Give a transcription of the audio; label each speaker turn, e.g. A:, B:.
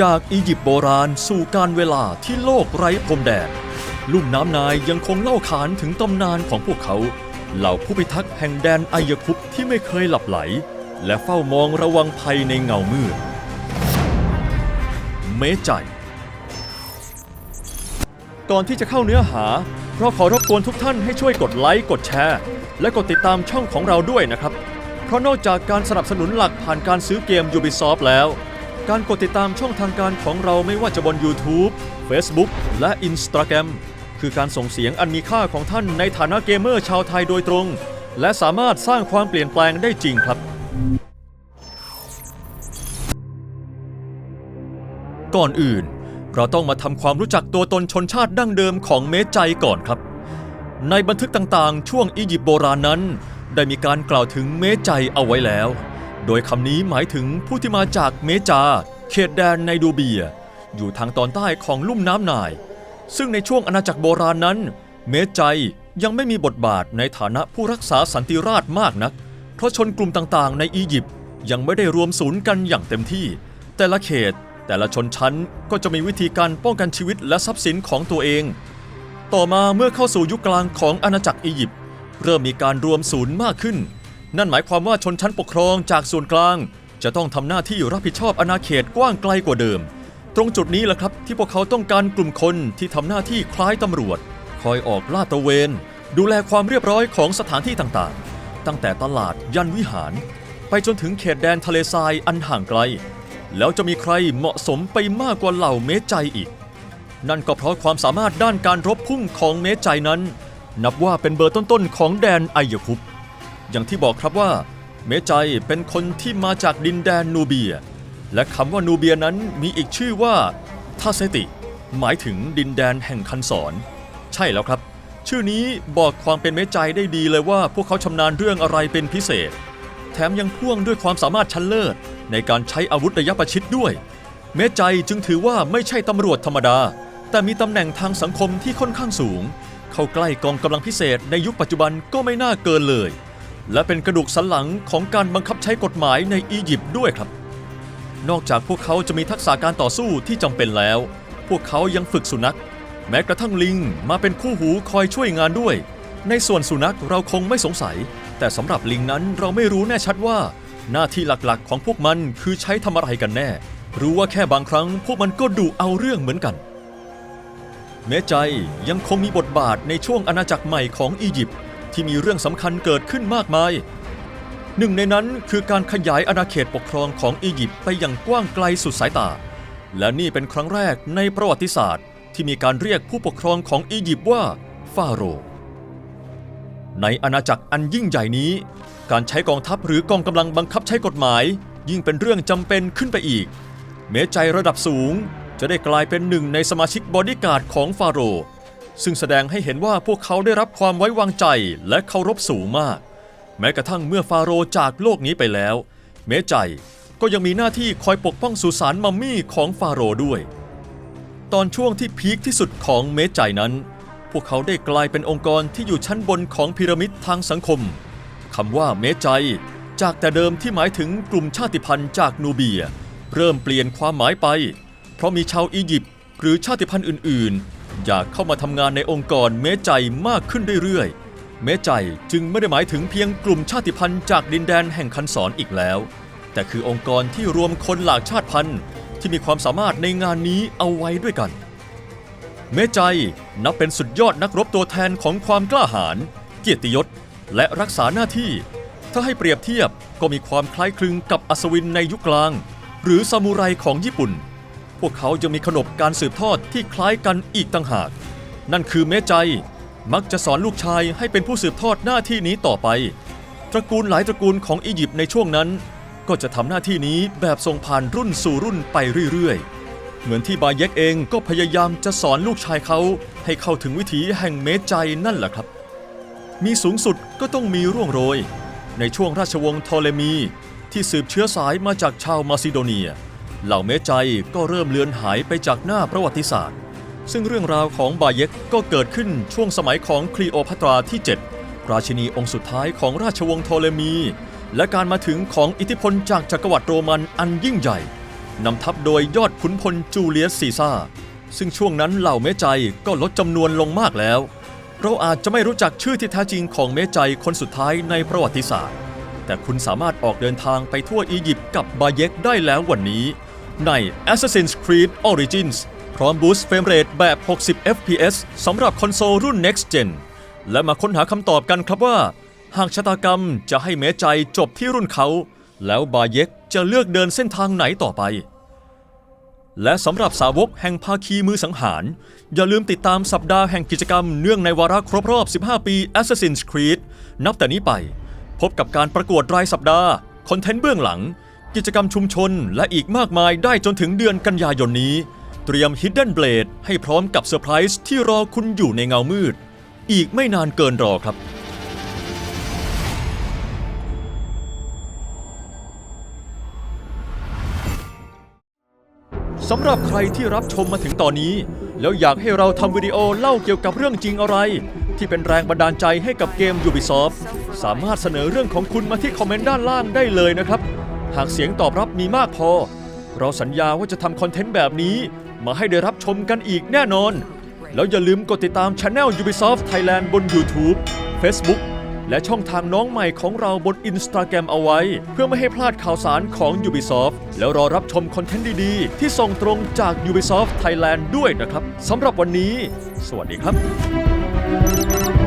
A: จากอียิปต์โบราณสู่การเวลาที่โลกไร้พรมแดน ลุ่มน้ำนายยังคงเล่าขานถึงตำนานของพวกเขา เหล่าผู้พิทักษ์แห่งแดนไอยคุปที่ไม่เคยหลับไหล และเฝ้ามองระวังภัยในเงามืด เมใจก่อนที่จะเข้าเนื้อหา เราขอรบกวนทุกท่านให้ช่วยกดไลค์ กดแชร์ และกดติดตามช่องของเราด้วยนะครับ เพราะนอกจากการสนับสนุนหลักผ่านการซื้อเกม Ubisoft แล้ว การกดติดตามช่องทางการของเราไม่ว่าจะบน YouTube Facebook และ Instagram คือการส่งเสียงอันมีค่าของท่านในฐานะเกมเมอร์ชาวไทยโดยตรง และสามารถสร้างความเปลี่ยนแปลงได้จริงครับ ก่อนอื่น เราต้องมาทำความรู้จักตัวตนชนชาติดั้งเดิมของเมจใจก่อนครับ ในบันทึกต่างๆ ช่วงอียิปต์โบราณนั้น ได้มีการกล่าวถึงเมใจเอาไว้แล้ว โดยคำนี้หมายถึงผู้ที่มาจากเมจา เขตแดนในดูเบีย อยู่ทางตอนใต้ของลุ่มน้ำนาย ซึ่งในช่วงอาณาจักรโบราณนั้น เมใจยังไม่มีบทบาทในฐานะผู้รักษาสันติราษฎร์มากนัก เพราะชนกลุ่มต่างๆ ในอียิปต์ยังไม่ได้รวมศูนย์กันอย่างเต็มที่ แต่ละเขต แต่ละชนชั้นก็จะมีวิธีการป้องกันชีวิตและทรัพย์สินของตัวเอง ต่อมาเมื่อเข้าสู่ยุคกลางของอาณาจักรอียิปต์ เริ่มมีการรวมศูนย์มากขึ้น นั่นหมายความว่าชนชั้นปกครองจากส่วนกลาง จะต้องทำหน้าที่รับผิดชอบอาณาเขตกว้างไกลกว่าเดิม ตรงจุดนี้แหละครับที่พวกเขาต้องการกลุ่มคนที่ทำหน้าที่คล้ายตำรวจ คอยออกลาดตระเวน ดูแลความเรียบร้อยของสถานที่ต่างๆ ตั้งแต่ตลาดยันวิหาร ไปจนถึงเขตแดนทะเลทรายอันห่างไกล แล้วจะมีใครเหมาะสมไปมากกว่าเหล่าเมจใจอีก นั่นก็เพราะความสามารถด้านการรบพุ่งของเมจใจนั้น นับว่าเป็นเบอร์ต้นๆของแดนไอยคุป อย่างที่บอกครับว่า เมใจเป็นคนที่มาจากดินแดนนูเบีย และคำว่านูเบียนั้นมีอีกชื่อว่าทาเซติ หมายถึงดินแดนแห่งคันศร ใช่แล้วครับ ชื่อนี้บอกความเป็นเมใจได้ดีเลยว่าพวกเขาชำนาญเรื่องอะไรเป็นพิเศษ แถมยังพ่วงด้วยความสามารถชั้นเลิศในการใช้อาวุธระยะประชิดด้วย เมใจจึงถือว่าไม่ใช่ตำรวจธรรมดา แต่มีตำแหน่งทางสังคมที่ค่อนข้างสูง เข้าใกล้กองกำลังพิเศษในยุคปัจจุบันก็ไม่น่าเกินเลย และเป็นกระดูกสันหลังของการบังคับใช้กฎหมายในอียิปต์ด้วยครับ นอกจากพวกเขาจะมีทักษะการต่อสู้ที่จำเป็นแล้ว พวกเขายังฝึกสุนัข แม้กระทั่งลิงมาเป็นคู่หูคอยช่วยงานด้วย ในส่วนสุนัขเราคงไม่สงสัย แต่สำหรับลิงนั้นเราไม่รู้แน่ชัดว่า หน้าที่หลักๆ ของพวกมันคือใช้ทำอะไรกันแน่ รู้ว่าแค่บางครั้งพวกมันก็ดุเอาเรื่องเหมือนกัน เมใจยังคงมีบทบาทในช่วงอาณาจักรใหม่ของอียิปต์ที่มีเรื่องสำคัญเกิดขึ้นมากมาย หนึ่งในนั้นคือการขยายอาณาเขตปกครองของอียิปต์ไปอย่างกว้างไกลสุดสายตา และนี่เป็นครั้งแรกในประวัติศาสตร์ ที่มีการเรียกผู้ปกครองของอียิปต์ว่าฟาโรห์ในอาณาจักรอันยิ่งใหญ่นี้ การใช้กองทัพหรือกองกำลังบังคับใช้กฎหมาย ยิ่งเป็นเรื่องจำเป็นขึ้นไปอีก เมใจระดับสูง จะได้กลายเป็นหนึ่งในสมาชิกบอดี้การ์ดของฟาโรห์ซึ่งแสดงให้เห็นว่าพวกเขาได้รับความไว้วางใจและเคารพสูงมาก แม้กระทั่งเมื่อฟาโรห์จากโลกนี้ไปแล้ว เมใจก็ยังมีหน้าที่คอยปกป้องสุสานมัมมี่ของฟาโรห์ด้วย ตอนช่วงที่พีคที่สุดของเมใจนั้น พวกเขาได้กลายเป็นองค์กรที่อยู่ชั้นบนของพีระมิดทางสังคมคำว่าเมใจจากแต่เดิมที่หมายถึงกลุ่มชาติพันธุ์จากนูเบีย เริ่มเปลี่ยนความหมายไป เพราะมีชาวอียิปต์หรือชาติพันธุ์อื่น ๆ อยากเข้ามาทำงานในองค์กรเมใจมากขึ้นเรื่อยๆ เมใจจึงไม่ได้หมายถึงเพียงกลุ่มชาติพันธุ์จากดินแดนแห่งคันศรออีกแล้ว แต่คือองค์กรที่รวมคนหลากชาติพันธุ์ที่มีความสามารถในงานนี้เอาไว้ด้วยกัน เมใจนับเป็นสุดยอดนักรบตัวแทนของความกล้าหาญเกียรติยศและรักษาหน้าที่ ถ้าให้เปรียบเทียบก็มีความคล้ายคลึงกับอัศวินในยุคกลาง หรือซามูไรของญี่ปุ่น วกเขายังมีขนบการสืบทอดที่คล้ายกันอีกต่างหาก นั่นคือเมใจมักจะสอนลูกชายให้เป็นผู้สืบทอดหน้าที่นี้ต่อไป ตระกูลหลายตระกูลของอียิปต์ในช่วงนั้น ก็จะทำหน้าที่นี้แบบส่งผ่านรุ่นสู่รุ่นไปเรื่อยๆ เหมือนที่บาเย็กเองก็พยายามจะสอนลูกชายเขาให้เข้าถึงวิถีแห่งเมตใจนั่นแหละครับ มีสูงสุดก็ต้องมีร่วงโรย ในช่วงราชวงศ์โทเลมีที่สืบเชื้อสายมาจากชาวมาซิโดเนีย เหล่าเมตใจก็เริ่มเลือนหายไปจากหน้าประวัติศาสตร์ ซึ่งเรื่องราวของบาเยกก็เกิดขึ้นช่วงสมัยของคลีโอพัตราที่ 7 ราชินีองค์สุดท้ายของราชวงศ์โทเลมี และการมาถึงของอิทธิพลจากจักรวรรดิโรมันอันยิ่งใหญ่นำทัพโดยยอดขุนพลจูเลียสซีซ่า ซึ่งช่วงนั้นเหล่าเมใจยก็ลดจำนวนลงมากแล้ว เราอาจจะไม่รู้จักชื่อที่แท้จริงของเมใจยคนสุดท้ายในประวัติศาสตร์ แต่คุณสามารถออกเดินทางไปทั่วอียิปต์กับบาเยกได้แล้ววันนี้ ใน Assassin's Creed Origins พร้อมบูสต์เฟรมเรทแบบ 60 fps สำหรับคอนโซลรุ่น Next Gen และมาค้นหาคำตอบกันครับว่า หากชะตากรรมจะให้เมใจจบที่รุ่นเขา แล้วบาเยกจะเลือกเดินเส้นทางไหนต่อไป และสำหรับสาวกแห่งภาคีมือสังหาร อย่าลืมติดตามสัปดาห์แห่งกิจกรรมเนื่องในวาระครบรอบ 15 ปี Assassin's Creed นับแต่นี้ไป พบกับการประกวดรายสัปดาห์คอนเทนต์เบื้องหลัง กิจกรรมชุมชนและอีกมากมายได้จนถึงเดือนกันยายนนี้ เตรียม Hidden Blade ให้พร้อมกับเซอร์ไพรส์ที่รอคุณอยู่ในเงามืด อีกไม่นานเกินรอครับสำหรับใครที่รับชมมาถึงตอนนี้ แล้วอยากให้เราทำวิดีโอเล่าเกี่ยวกับเรื่องจริงอะไร ที่เป็นแรงบันดาลใจให้กับเกม Ubisoft สามารถเสนอเรื่องของคุณมาที่คอมเมนต์ด้านล่างได้เลยนะครับ หากเสียงตอบรับมีมากพอ เราสัญญาว่าจะทำคอนเทนต์แบบนี้มาให้ได้รับชมกันอีกแน่นอน แล้วอย่าลืมกดติดตามช anel Ubisoft Thailand บน YouTube Facebook และช่องทางน้องใหม่ของเราบน Instagram เอาไว้ เพื่อไม่ให้พลาดข่าวสารของ Ubisoft แล้วรอรับชมคอนเทนต์ดีๆ ที่ส่งตรงจาก Ubisoft Thailand ด้วยนะครับสำหรับวันนี้ สวัสดีครับ